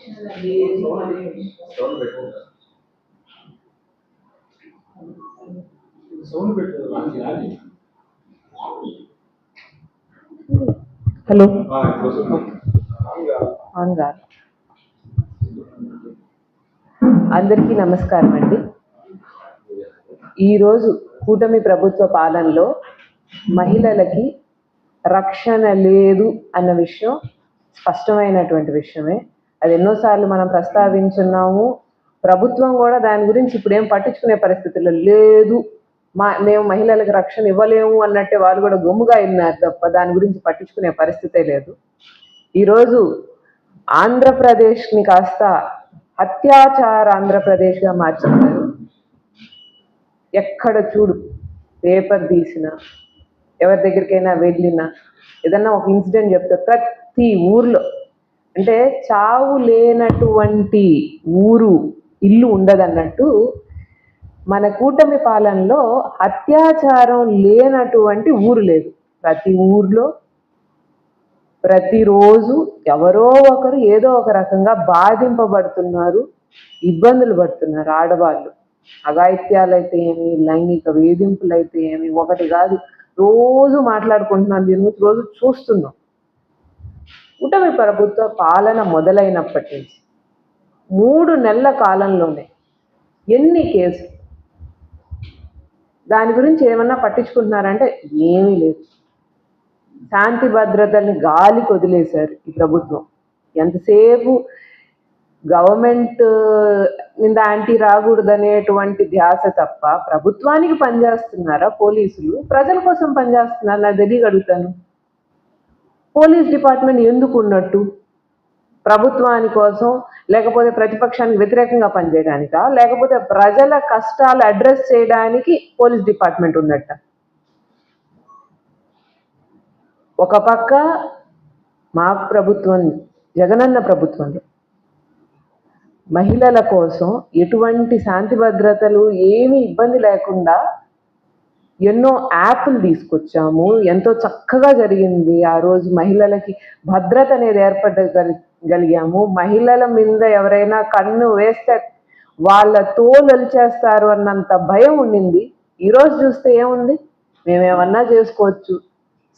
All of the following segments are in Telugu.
హలో గారు అందరికీ నమస్కారం అండి. ఈరోజు కూటమి ప్రభుత్వ పాలనలో మహిళలకి రక్షణ లేదు అన్న విషయం స్పష్టమైనటువంటి విషయమే. అది ఎన్నోసార్లు మనం ప్రస్తావించున్నాము. ప్రభుత్వం కూడా దాని గురించి ఇప్పుడు ఏం పట్టించుకునే పరిస్థితుల్లో లేదు. మా మేము మహిళలకు రక్షణ ఇవ్వలేము అన్నట్టే వాళ్ళు కూడా గమ్ముగా ఉన్నారు తప్ప దాని గురించి పట్టించుకునే పరిస్థితే లేదు. ఈరోజు ఆంధ్రప్రదేశ్ని కాస్త అత్యాచార ఆంధ్రప్రదేశ్గా మార్చేశారు ఎక్కడ చూడు పేపర్ తీసినా ఎవరి దగ్గరికైనా వెళ్ళినా ఏదన్నా ఒక ఇన్సిడెంట్ చెప్తే ప్రతి ఊర్లో అంటే చావు లేనటువంటి ఊరు ఇల్లు ఉండదన్నట్టు మన కూటమి పాలనలో అత్యాచారం లేనటువంటి ఊరు లేదు. ప్రతి ఊర్లో ప్రతిరోజు ఎవరో ఒకరు ఏదో ఒక రకంగా బాధింపబడుతున్నారు ఇబ్బందులు పడుతున్నారు ఆడవాళ్ళు. అఘాయిత్యాలు అయితే ఏమి లైంగిక వేధింపులు అయితే ఏమి ఒకటి కాదు. రోజు మాట్లాడుకుంటున్నాం దీని గురించి రోజు చూస్తున్నాం. కూటమి ప్రభుత్వ పాలన మొదలైనప్పటి నుంచి మూడు నెలల కాలంలోనే ఎన్ని కేసులు? దాని గురించి ఏమన్నా పట్టించుకుంటున్నారంటే ఏమీ లేదు. శాంతి భద్రతల్ని గాలికి వదిలేశారు ఈ ప్రభుత్వం. ఎంతసేపు గవర్నమెంట్ మీద యాంటీ రాకూడదనేటువంటి ధ్యాస తప్ప ప్రభుత్వానికి పనిచేస్తున్నారా పోలీసులు? ప్రజల కోసం పనిచేస్తున్నారా? నా తెలియగలుగుతాను పోలీస్ డిపార్ట్మెంట్ ఎందుకు ఉన్నట్టు? ప్రభుత్వాని కోసం లేకపోతే ప్రతిపక్షానికి వ్యతిరేకంగా పనిచేయడానికా? లేకపోతే ప్రజల కష్టాలు అడ్రస్ చేయడానికి పోలీస్ డిపార్ట్మెంట్ ఉన్నట్ట? ఒక పక్క మా ప్రభుత్వం జగనన్న ప్రభుత్వంలో మహిళల కోసం ఎటువంటి శాంతి భద్రతలు ఏమీ ఇబ్బంది లేకుండా ఎన్నో యాప్లు తీసుకొచ్చాము. ఎంతో చక్కగా జరిగింది. ఆ రోజు మహిళలకి భద్రత అనేది ఏర్పడగలిగాము. మహిళల మీద ఎవరైనా కన్ను వేస్తే వాళ్ళ తోలు చేస్తారు అన్నంత భయం ఉండింది. ఈరోజు చూస్తే ఏముంది? మేమేమన్నా చేసుకోవచ్చు.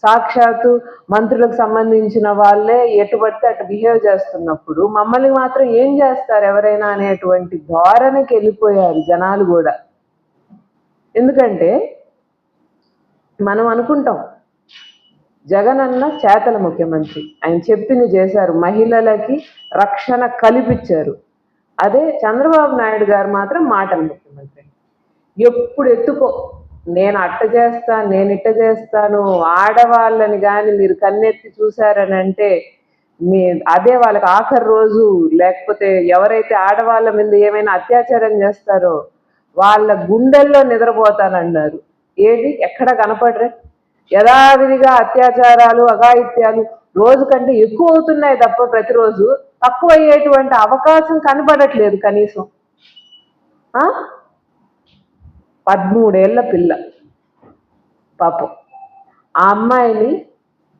సాక్షాత్తు మంత్రులకు సంబంధించిన వాళ్ళే ఎటు పడితే అటు బిహేవ్ చేస్తున్నప్పుడు మమ్మల్ని మాత్రం ఏం చేస్తారు? ఎవరైనా అనేటువంటి ధోరణికి వెళ్ళిపోయారు జనాలు కూడా. ఎందుకంటే మనం అనుకుంటాం. జగన్ అన్న చేతల ముఖ్యమంత్రి. ఆయన చెప్పింది చేశారు. మహిళలకి రక్షణ కల్పించారు. అదే చంద్రబాబు నాయుడు గారు మాత్రం మాటల ముఖ్యమంత్రి. ఎప్పుడు ఎత్తుకో. నేను అట్ట చేస్తాను నేను ఇట్ట చేస్తాను. ఆడవాళ్ళని కానీ మీరు కన్నెత్తి చూసారని అంటే మీ అదే వాళ్ళకి ఆఖరి రోజు. లేకపోతే ఎవరైతే ఆడవాళ్ళ మీద ఏమైనా అత్యాచారం చేస్తారో వాళ్ళ గుండెల్లో నిద్రపోతానన్నారు. ఏది? ఎక్కడ కనపడరే? యథావిధిగా అత్యాచారాలు అఘాయిత్యాలు రోజు కంటే ఎక్కువ అవుతున్నాయి తప్ప ప్రతిరోజు తక్కువ అయ్యేటువంటి అవకాశం కనపడట్లేదు కనీసం. ఆ? పదమూడేళ్ళ పిల్ల. పాపం. ఆ అమ్మాయిని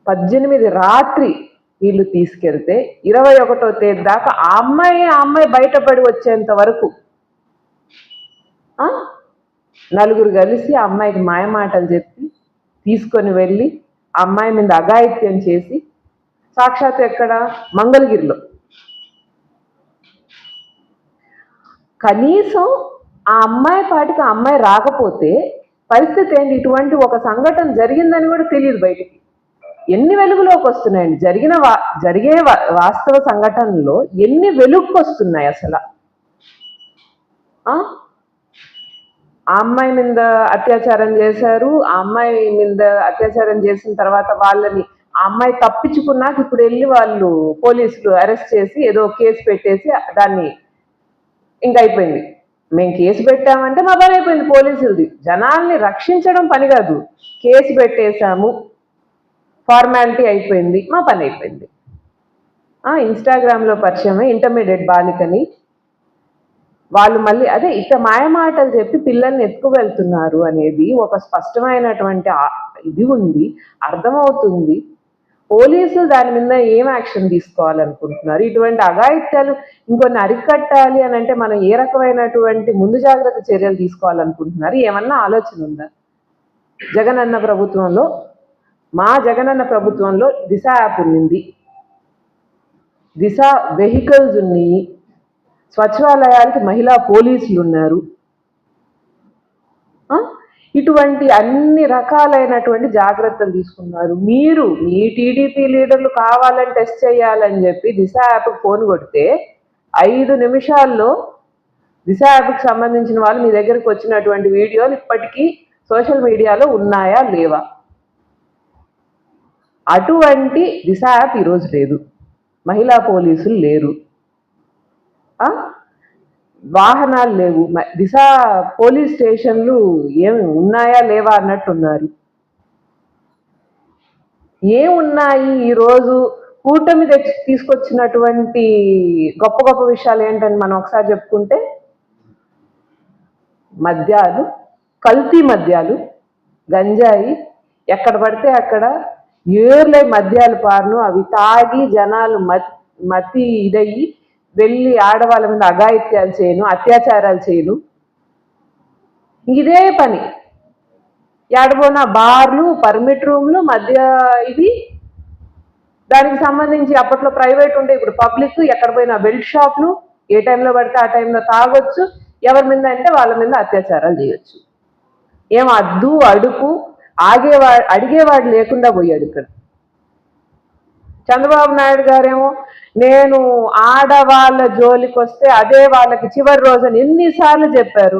పద్దెనిమిది రాత్రి వీళ్ళు తీసుకెళ్తే ఇరవై ఒకటో తేదీ దాకా ఆ అమ్మాయి ఆ అమ్మాయి బయటపడి వచ్చేంత వరకు. నలుగురు కలిసి ఆ అమ్మాయికి మాయమాటలు చెప్పి తీసుకొని వెళ్ళి ఆ అమ్మాయి మీద అఘాయిత్యం చేసి సాక్షాత్ ఎక్కడ? మంగళగిరిలో. కనీసం ఆ అమ్మాయి పాటికి ఆ అమ్మాయి రాకపోతే పరిస్థితి ఏంటి? ఇటువంటి ఒక సంఘటన జరిగిందని కూడా తెలియదు బయటికి. ఎన్ని వెలుగులోకి వస్తున్నాయండి? జరిగిన వా జరిగే వాస్తవ సంఘటనలో ఎన్ని వెలుగుకి వస్తున్నాయి అసలు ఆ? అమ్మాయి మీద అత్యాచారం చేశారు. ఆ అమ్మాయి మీద అత్యాచారం చేసిన తర్వాత వాళ్ళని ఆ అమ్మాయి తప్పించుకున్నాక ఇప్పుడు వెళ్ళి వాళ్ళు పోలీసులు అరెస్ట్ చేసి ఏదో కేసు పెట్టేసి దాన్ని ఇంకా అయిపోయింది. మేము కేసు పెట్టామంటే మా పని అయిపోయింది పోలీసులది. జనాల్ని రక్షించడం పని కాదు. కేసు పెట్టేశాము. ఫార్మాలిటీ అయిపోయింది. మా పని అయిపోయింది. ఇన్స్టాగ్రామ్లో పరిచయమే ఇంటర్మీడియట్ బాలికని వాళ్ళు మళ్ళీ అదే ఇక మాయమాటలు చెప్పి పిల్లల్ని ఎత్తుకు వెళ్తున్నారు అనేది ఒక స్పష్టమైనటువంటి ఇది ఉంది అర్థమవుతుంది. పోలీసులు దాని మీద ఏం యాక్షన్ తీసుకోవాలనుకుంటున్నారు? ఇటువంటి అఘాయిత్యాలు ఇంకొన్ని అరికట్టాలి అని అంటే మనం ఏ రకమైనటువంటి ముందు జాగ్రత్త చర్యలు తీసుకోవాలనుకుంటున్నారు? ఏమన్నా ఆలోచన ఉందా? జగనన్న ప్రభుత్వంలో మా జగనన్న ప్రభుత్వంలో దిశ యాప్ ఉన్నింది. దిశ వెహికల్స్ ఉన్నాయి. సచివాలయాలకి మహిళా పోలీసులు ఉన్నారు ఇటువంటి అన్ని రకాలైనటువంటి జాగ్రత్తలు తీసుకున్నారు. మీరు మీ టీడీపీ లీడర్లు కావాలని టెస్ట్ చేయాలని చెప్పి దిశ యాప్కి ఫోన్ కొడితే ఐదు నిమిషాల్లో దిశ యాప్కి సంబంధించిన వాళ్ళు మీ దగ్గరకు వచ్చినటువంటి వీడియోలు ఇప్పటికీ సోషల్ మీడియాలో ఉన్నాయా లేవా? అటువంటి దిశ యాప్ ఈరోజు లేదు. మహిళా పోలీసులు లేరు. వాహనాలు లేవు. దిశ పోలీస్ స్టేషన్లు ఏమి ఉన్నాయా లేవా అన్నట్టున్నారు. ఏమున్నాయి ఈరోజు? కూటమి తెచ్చి తీసుకొచ్చినటువంటి గొప్ప గొప్ప విషయాలు ఏంటని మనం ఒకసారి చెప్పుకుంటే మద్యాలు కల్తీ మద్యాలు గంజాయి ఎక్కడ పడితే అక్కడ ఏర్లై మద్యాలు పారును. అవి తాగి జనాలు మతి మతి ఇదయ్యి వెళ్ళి ఆడవాళ్ళ మీద అఘాయిత్యాలు చేయను అత్యాచారాలు చేయను. ఇదే పని. ఏడబోన బార్లు పర్మిట్ రూమ్లు మధ్య ఇది. దానికి సంబంధించి అప్పట్లో ప్రైవేట్ ఉండే ఇప్పుడు పబ్లిక్ ఎక్కడ పోయినా బెల్ట్ షాప్లు ఏ టైంలో పడితే ఆ టైంలో తాగొచ్చు. ఎవరి మీద అంటే వాళ్ళ మీద అత్యాచారాలు చేయొచ్చు. ఏం అద్దు అడుపు ఆగేవా అడిగేవాడు లేకుండా పోయాడు ఇక్కడ. చంద్రబాబు నాయుడు గారేమో నేను ఆడవాళ్ళ జోలికి వస్తే అదే వాళ్ళకి చివరి రోజున ఎన్నిసార్లు చెప్పారు.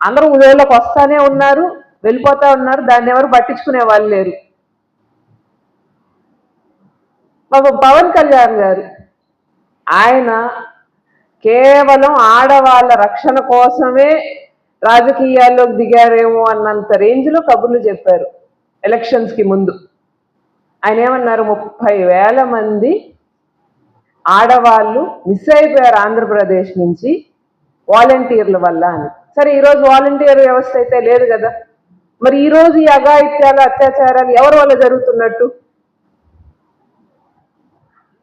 అందరూ ఉదయంలోకి వస్తానే ఉన్నారు వెళ్ళిపోతా ఉన్నారు దాన్ని ఎవరు పట్టించుకునే వాళ్ళు లేరు. పాపం పవన్ కళ్యాణ్ గారు ఆయన కేవలం ఆడవాళ్ళ రక్షణ కోసమే రాజకీయాల్లోకి దిగారేమో అన్నంత రేంజ్లో కబుర్లు చెప్పారు ఎలక్షన్స్కి ముందు. ఆయన ఏమన్నారు? ముప్పై వేల మంది ఆడవాళ్ళు మిస్ అయిపోయారు ఆంధ్రప్రదేశ్ నుంచి వాలంటీర్ల వల్ల అని. సరే ఈరోజు వాలంటీర్ వ్యవస్థ అయితే లేదు కదా. మరి ఈరోజు ఈ అఘాయిత్యాలు అత్యాచారాలు ఎవరి వల్ల జరుగుతున్నట్టు?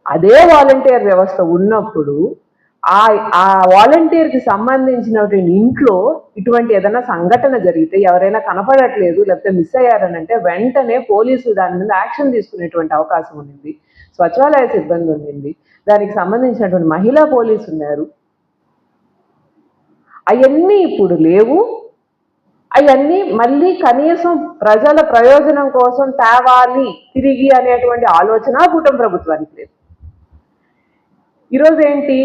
అదే వాలంటీర్ వ్యవస్థ ఉన్నప్పుడు ఆ ఆ వాలంటీర్కి సంబంధించినటువంటి ఇంట్లో ఇటువంటి ఏదైనా సంఘటన జరిగితే ఎవరైనా కనపడట్లేదు లేకపోతే మిస్ అయ్యారని అంటే వెంటనే పోలీసులు దాని మీద యాక్షన్ తీసుకునేటువంటి అవకాశం ఉండింది స్వచ్ఛాలయ సిబ్బంది ఉండింది దానికి సంబంధించినటువంటి మహిళా పోలీసు ఉన్నారు. అవన్నీ ఇప్పుడు లేవు. అవన్నీ మళ్ళీ కనీసం ప్రజల ప్రయోజనం కోసం తేవాలి తిరిగి అనేటువంటి ఆలోచన కూటమి ప్రభుత్వానికి లేదు. ఈరోజు ఏంటి?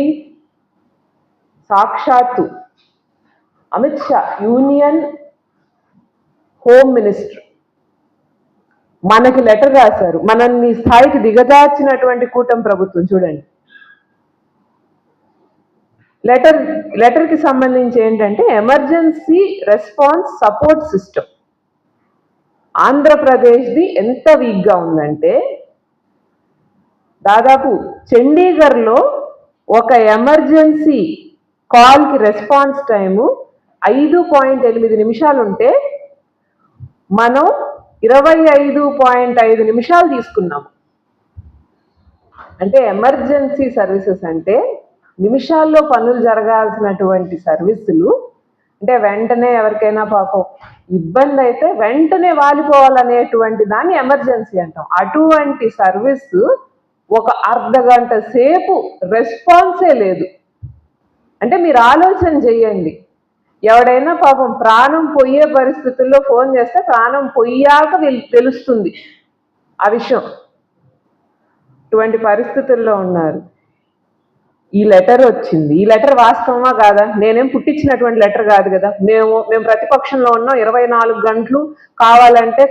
సాక్షాత్తు Amit Shah union home minister. మనకి లెటర్ రాశారు. మనల్ని స్థాయికి దిగజార్చినటువంటి కూటమి ప్రభుత్వం చూడండి. లెటర్ లెటర్కి సంబంధించి ఏంటంటే ఎమర్జెన్సీ రెస్పాన్స్ సపోర్ట్ సిస్టమ్. ఆంధ్రప్రదేశ్ది ఎంత వీక్గా ఉందంటే దాదాపు చండీగఢ్లో ఒక ఎమర్జెన్సీ కాల్కి రెస్పాన్స్ టైము ఐదు పాయింట్ ఎనిమిది నిమిషాలు ఉంటే మనం ఇరవై ఐదు పాయింట్ ఐదు నిమిషాలు తీసుకున్నాము. అంటే ఎమర్జెన్సీ సర్వీసెస్ అంటే నిమిషాల్లో పనులు జరగాల్సినటువంటి సర్వీసులు అంటే వెంటనే ఎవరికైనా పాపం ఇబ్బంది అయితే వెంటనే వాలిపోవాలనేటువంటి దాన్ని ఎమర్జెన్సీ అంటాం. అటువంటి సర్వీస్ ఒక అర్ధ గంట సేపు రెస్పాన్సే లేదు. అంటే మీరు ఆలోచన చేయండి. ఎవడైనా పాపం ప్రాణం పోయే పరిస్థితుల్లో ఫోన్ చేస్తే ప్రాణం పోయాక తెలుస్తుంది ఆ విషయం. ఇటువంటి పరిస్థితుల్లో ఉన్నారు. ఈ లెటర్ వచ్చింది. ఈ లెటర్ వాస్తవమా కాదా? నేనేం పుట్టించినటువంటి లెటర్ కాదు కదా. మేము మేము ప్రతిపక్షంలో ఉన్నాం. ఇరవై నాలుగు గంటలు కావాలంటే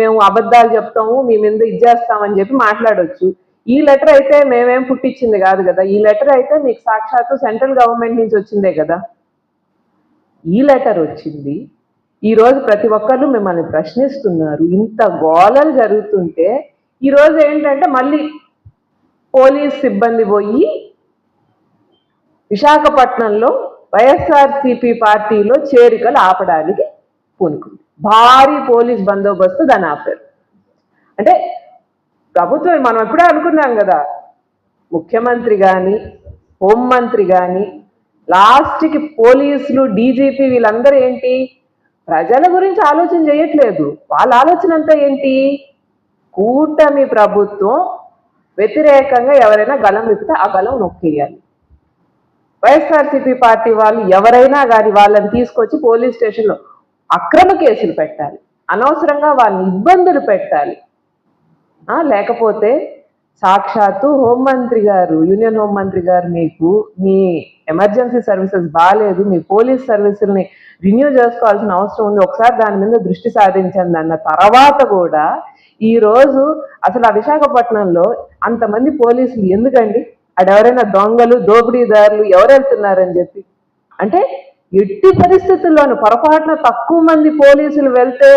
మేము అబద్ధాలు చెప్తాము మీ మీద ఇచ్చేస్తామని చెప్పి మాట్లాడవచ్చు ఈ లెటర్ అయితే మేమేం పుట్టించింది కాదు కదా. ఈ లెటర్ అయితే మీకు సాక్షాత్తు సెంట్రల్ గవర్నమెంట్ నుంచి వచ్చిందే కదా. ఈ లెటర్ వచ్చింది. ఈ రోజు ప్రతి ఒక్కరు మిమ్మల్ని ప్రశ్నిస్తున్నారు. ఇంత గోళలు జరుగుతుంటే ఈరోజు ఏంటంటే మళ్ళీ పోలీస్ సిబ్బంది పోయి విశాఖపట్నంలో వైఎస్ఆర్సిపి పార్టీలో చేరికలు ఆపడానికి పూనుకుంది. భారీ పోలీస్ బందోబస్తు దాన్ని ఆపారు. అంటే ప్రభుత్వం మనం ఎప్పుడే అనుకున్నాం కదా. ముఖ్యమంత్రి కానీ హోంమంత్రి కానీ లాస్ట్కి పోలీసులు డీజీపీ వీళ్ళందరూ ఏంటి? ప్రజల గురించి ఆలోచన చేయట్లేదు. వాళ్ళ ఆలోచన అంతా ఏంటి? కూటమి ప్రభుత్వం వ్యతిరేకంగా ఎవరైనా గలం విప్పితే ఆ గలం నొక్కేయాలి. వైఎస్ఆర్సీపీ పార్టీ వాళ్ళు ఎవరైనా కానీ వాళ్ళని తీసుకొచ్చి పోలీస్ స్టేషన్లో అక్రమ కేసులు పెట్టాలి. అనవసరంగా వాళ్ళని ఇబ్బందులు పెట్టాలి. లేకపోతే సాక్షాత్తు హోంమంత్రి గారు యూనియన్ హోంమంత్రి గారు మీకు మీ ఎమర్జెన్సీ సర్వీసెస్ బాగాలేదు మీ పోలీస్ సర్వీసుల్ని రిన్యూ చేసుకోవాల్సిన అవసరం ఉంది. ఒకసారి దాని మీద దృష్టి సాధించండి అన్న తర్వాత కూడా ఈ రోజు అసలు ఆ విశాఖపట్నంలో అంతమంది పోలీసులు ఎందుకండి? అక్కడ ఎవరైనా దొంగలు దోపిడీదారులు ఎవరు వెళ్తున్నారని చెప్పి. అంటే ఎట్టి పరిస్థితుల్లోనూ పొరపాటున తక్కువ మంది పోలీసులు వెళ్తే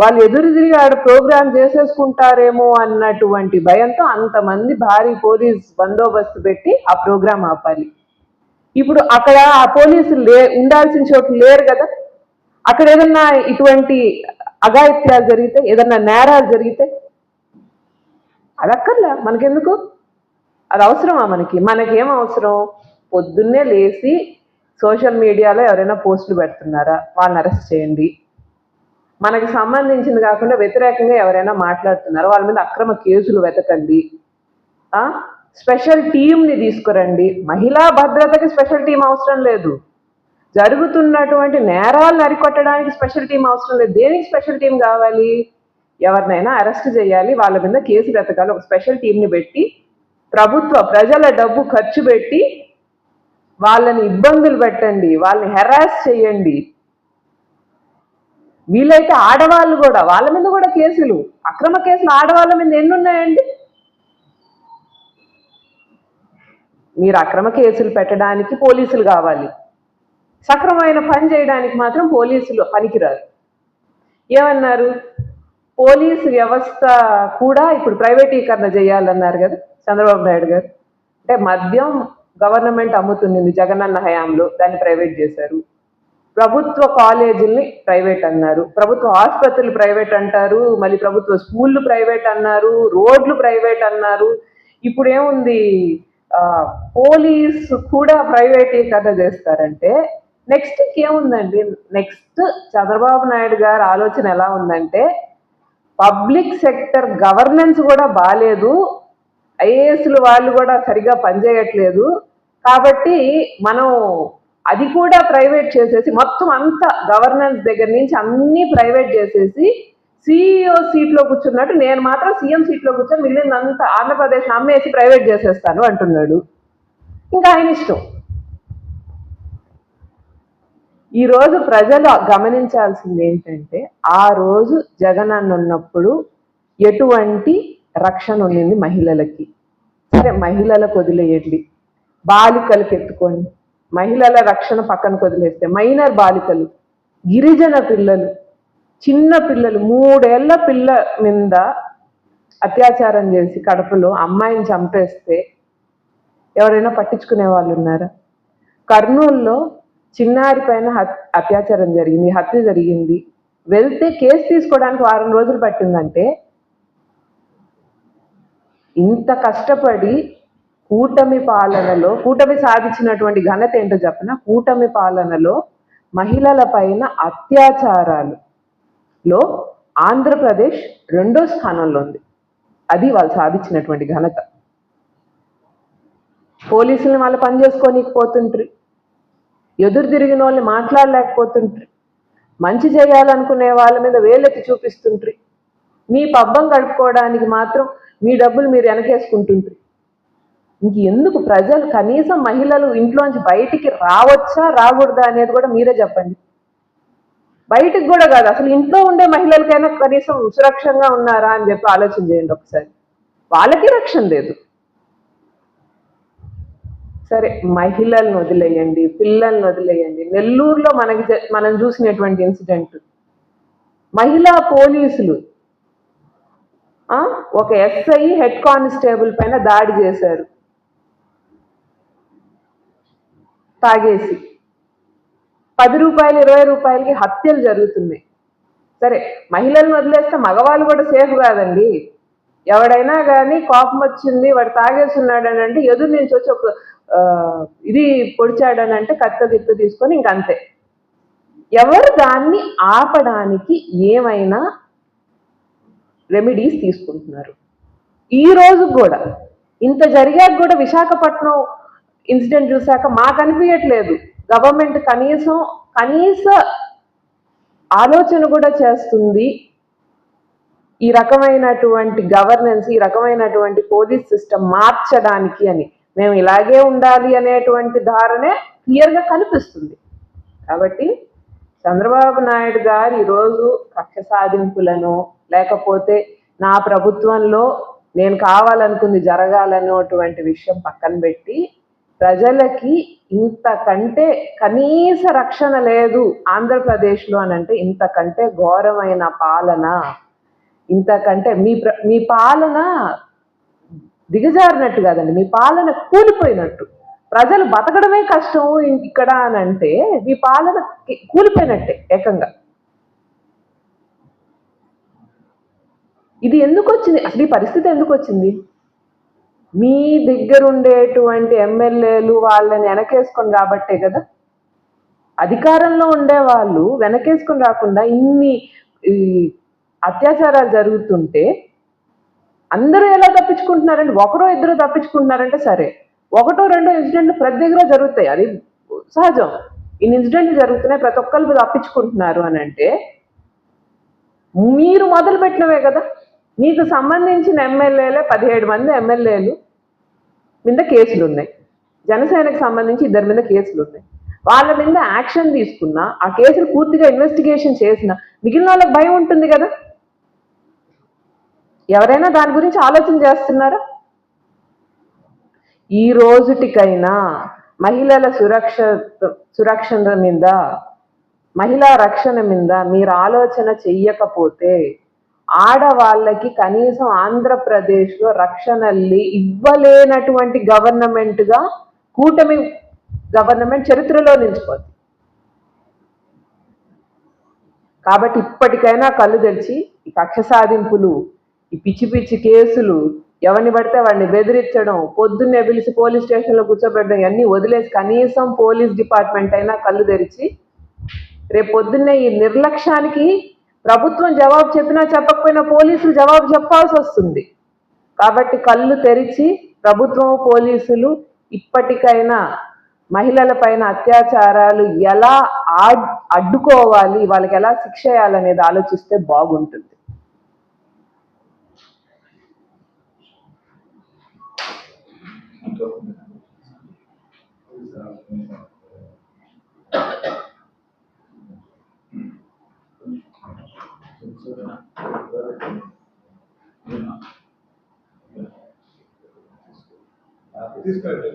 వాళ్ళు ఎదురు తిరిగి ఆడ ప్రోగ్రామ్ చేసేసుకుంటారేమో అన్నటువంటి భయంతో అంతమంది భారీ పోలీస్ బందోబస్తు పెట్టి ఆ ప్రోగ్రామ్ ఆపాలి. ఇప్పుడు అక్కడ ఆ పోలీసులు లే ఉండాల్సిన చోటు లేరు కదా. అక్కడ ఏదన్నా ఇటువంటి అఘాయిత్యాలు జరిగితే ఏదన్నా నేరాలు జరిగితే అది అక్కర్లే మనకెందుకు? అది అవసరమా మనకి? మనకేం అవసరం? పొద్దున్నే లేచి సోషల్ మీడియాలో ఎవరైనా పోస్టులు పెడుతున్నారా? వాళ్ళని అరెస్ట్ చేయండి. మనకి సంబంధించింది కాకుండా వ్యతిరేకంగా ఎవరైనా మాట్లాడుతున్నారు వాళ్ళ మీద అక్రమ కేసులు వెతకండి. స్పెషల్ టీంని తీసుకురండి. మహిళా భద్రతకి స్పెషల్ టీం అవసరం లేదు. జరుగుతున్నటువంటి నేరాలను అరికొట్టడానికి స్పెషల్ టీం అవసరం లేదు. దేనికి స్పెషల్ టీం కావాలి? ఎవరినైనా అరెస్ట్ చేయాలి. వాళ్ళ మీద కేసులు వెతకాలి. ఒక స్పెషల్ టీంని పెట్టి ప్రభుత్వ ప్రజల డబ్బు ఖర్చు పెట్టి వాళ్ళని ఇబ్బందులు పెట్టండి. వాళ్ళని హెరాస్ చేయండి. వీలైతే ఆడవాళ్ళు కూడా వాళ్ళ మీద కూడా కేసులు. అక్రమ కేసులు ఆడవాళ్ళ మీద ఎన్ని ఉన్నాయండి మీరు అక్రమ కేసులు పెట్టడానికి పోలీసులు కావాలి. సక్రమమైన పని చేయడానికి మాత్రం పోలీసులు పనికిరారు. ఏమన్నారు? పోలీసు వ్యవస్థ కూడా ఇప్పుడు ప్రైవేటీకరణ చేయాలన్నారు కదా చంద్రబాబు నాయుడు గారు. అంటే మద్యం గవర్నమెంట్ అమ్ముతుంది జగనన్న హయాంలో దాన్ని ప్రైవేట్ చేశారు. ప్రభుత్వ కాలేజీల్ని ప్రైవేట్ అన్నారు. ప్రభుత్వ ఆసుపత్రులు ప్రైవేట్ అంటారు మళ్ళీ ప్రభుత్వ స్కూళ్ళు ప్రైవేట్ అన్నారు రోడ్లు ప్రైవేట్ అన్నారు. ఇప్పుడు ఏముంది పోలీస్ పోలీసు కూడా ప్రైవేటీకరణ చేస్తారంటే నెక్స్ట్ ఏముందండి నెక్స్ట్ చంద్రబాబు నాయుడు గారి ఆలోచన ఎలా ఉందంటే పబ్లిక్ సెక్టర్ గవర్నెన్స్ కూడా బాగాలేదు ఐఏఎస్లు వాళ్ళు కూడా సరిగా పనిచేయట్లేదు. కాబట్టి మనం అది కూడా ప్రైవేట్ చేసేసి మొత్తం అంతా గవర్నెన్స్ దగ్గర నుంచి అన్ని ప్రైవేట్ చేసేసి సిఇఓ సీట్లో కూర్చున్నట్టు నేను మాత్రం సీఎం సీట్లో కూర్చొని మిగిలినంతా ఆంధ్రప్రదేశ్ అమ్మేసి ప్రైవేట్ చేసేస్తాను అంటున్నాడు. ఇంకా ఆయన ఇష్టం. ఈ రోజు ప్రజలు గమనించాల్సింది ఏంటంటే ఆ రోజు జగన్ అన్న ఉన్నప్పుడు ఎటువంటి రక్షణ ఉండింది మహిళలకి. సరే మహిళలకు వదిలేయండి. బాలికలకు ఎత్తుకోండి. మహిళల రక్షణ పక్కన వదిలేస్తే మైనర్ బాలికలు గిరిజన పిల్లలు చిన్న పిల్లలు మూడేళ్ళ పిల్ల మీద అత్యాచారం చేసి కడపలో అమ్మాయిని చంపేస్తే ఎవరైనా పట్టించుకునే వాళ్ళు ఉన్నారా? కర్నూలులో చిన్నారి పైన అత్యాచారం జరిగింది హత్య జరిగింది. వెళ్తే కేసు తీసుకోవడానికి వారం రోజులు పట్టిందంటే ఇంత కష్టపడి కూటమి పాలనలో కూటమి సాధించినటువంటి ఘనత ఏంటో చెప్పిన? కూటమి పాలనలో మహిళల పైన అత్యాచారాలులో ఆంధ్రప్రదేశ్ రెండో స్థానంలో ఉంది. అది వాళ్ళు సాధించినటువంటి ఘనత. పోలీసులను వాళ్ళు పనిచేసుకోనికపోతుంటారు ఎదురు తిరిగిన వాళ్ళని మాట్లాడలేకపోతుంటారు మంచి చేయాలనుకునే వాళ్ళ మీద వేలెత్తి చూపిస్తుంటారు మీ పబ్బం గడుపుకోవడానికి మాత్రం మీ డబ్బులు మీరు వెనకేసుకుంటుంటారు ఇంక ఎందుకు ప్రజలు కనీసం మహిళలు ఇంట్లోంచి బయటికి రావచ్చా రాకూడదా అనేది కూడా మీరే చెప్పండి. బయటికి కూడా కాదు అసలు ఇంట్లో ఉండే మహిళలకైనా కనీసం సురక్షంగా ఉన్నారా అని చెప్పి ఆలోచన చేయండి ఒకసారి. వాళ్ళకి రక్షణ లేదు. సరే మహిళలను వదిలేయండి పిల్లల్ని వదిలేయండి. నెల్లూరులో మనకి మనం చూసినటువంటి ఇన్సిడెంట్. మహిళా పోలీసులు ఆ, ఒక ఎస్ఐ హెడ్ కానిస్టేబుల్ పైన దాడి చేశారు. తాగేసి. పది రూపాయలు ఇరవై రూపాయలకి హత్యలు జరుగుతున్నాయి. సరే మహిళలను వదిలేస్తే మగవాళ్ళు కూడా సేఫ్ కాదండి. ఎవడైనా కానీ కోపం వచ్చింది వాడు తాగేస్తున్నాడు అని అంటే ఎదురు నుంచి వచ్చి ఒక ఇది పొడిచాడని అంటే కత్త గిత్త తీసుకొని ఇంకంతే ఎవరు దాన్ని ఆపడానికి ఏమైనా రెమెడీస్ తీసుకుంటున్నారు? ఈ రోజు కూడా ఇంత జరిగాక కూడా విశాఖపట్నం ఇన్సిడెంట్ చూశాక మాకు అనిపించట్లేదు. గవర్నమెంట్ కనీసం కనీస ఆలోచన కూడా చేస్తుంది. ఈ రకమైనటువంటి గవర్నెన్స్ ఈ రకమైనటువంటి పోలీస్ సిస్టమ్ మార్చడానికి అని. మేము ఇలాగే ఉండాలి అనేటువంటి ధారనే క్లియర్గా కనిపిస్తుంది. కాబట్టి చంద్రబాబు నాయుడు గారు ఈరోజు కక్ష సాధింపులను లేకపోతే నా ప్రభుత్వంలో నేను కావాలనుకుంది జరగాలనేటువంటి విషయం పక్కన పెట్టి ప్రజలకి ఇంతకంటే కనీస రక్షణ లేదు ఆంధ్రప్రదేశ్లో అని అంటే ఇంతకంటే ఘోరమైన పాలన. ఇంతకంటే మీ ప్ర మీ పాలన దిగజారినట్టు కాదండి మీ పాలన కూలిపోయినట్టు. ప్రజలు బతకడమే కష్టం ఇక్కడ అని అంటే మీ పాలన కూలిపోయినట్టే ఏకంగా. ఇది ఎందుకు వచ్చింది అసలు ఈ పరిస్థితి ఎందుకు వచ్చింది మీ దగ్గర ఉండేటువంటి ఎమ్మెల్యేలు వాళ్ళని వెనకేసుకొని రాబట్టే కదా? అధికారంలో ఉండే వాళ్ళు వెనకేసుకొని రాకుండా ఇన్ని ఈ, అత్యాచారాలు జరుగుతుంటే అందరూ ఎలా తప్పించుకుంటున్నారంటే ఒకరో ఇద్దరు తప్పించుకుంటున్నారంటే సరే. ఒకటో రెండో ఇన్సిడెంట్లు ప్రతి దగ్గర జరుగుతాయి. అది సహజం. ఇన్ని ఇన్సిడెంట్లు జరుగుతున్నాయి ప్రతి ఒక్కరు తప్పించుకుంటున్నారు అని అంటే మీరు మొదలు పెట్టినవే కదా? మీకు సంబంధించిన ఎమ్మెల్యేలే పదిహేడు మంది ఎమ్మెల్యేలు మీద కేసులు ఉన్నాయి జనసేనకు సంబంధించి ఇద్దరి మీద కేసులు ఉన్నాయి వాళ్ళ మీద యాక్షన్ తీసుకున్నా ఆ కేసులు పూర్తిగా ఇన్వెస్టిగేషన్ చేసిన మిగిలిన వాళ్ళకి భయం ఉంటుంది కదా? ఎవరైనా దాని గురించి ఆలోచన చేస్తున్నారా? ఈ రోజుటికైనా మహిళల సురక్ష సురక్షణ మీద మహిళా రక్షణ మీద మీరు ఆలోచన చెయ్యకపోతే ఆడవాళ్ళకి కనీసం ఆంధ్రప్రదేశ్లో రక్షణల్ని ఇవ్వలేనటువంటి గవర్నమెంట్గా కూటమి గవర్నమెంట్ చరిత్రలో నిలిచిపోతుంది కాబట్టి ఇప్పటికైనా కళ్ళు తెరిచి ఈ కక్ష సాధింపులు ఈ పిచ్చి పిచ్చి కేసులు ఎవరిని పడితే వాడిని బెదిరించడం పొద్దున్నే పిలిచి పోలీస్ స్టేషన్లో కూర్చోబెట్టడం ఇవన్నీ వదిలేసి కనీసం పోలీస్ డిపార్ట్మెంట్ అయినా కళ్ళు తెరిచి రేపు పొద్దున్నే ఈ నిర్లక్ష్యానికి ప్రభుత్వం జవాబు చెప్పినా చెప్పకపోయినా పోలీసులు జవాబు చెప్పాల్సి వస్తుంది. కాబట్టి కళ్ళు తెరిచి ప్రభుత్వం పోలీసులు ఇప్పటికైనా మహిళల పైన అత్యాచారాలు ఎలా అడ్డుకోవాలి వాళ్ళకి ఎలా శిక్ష వేయాలనేది ఆలోచిస్తే బాగుంటుంది. తీసుకెళ్ళి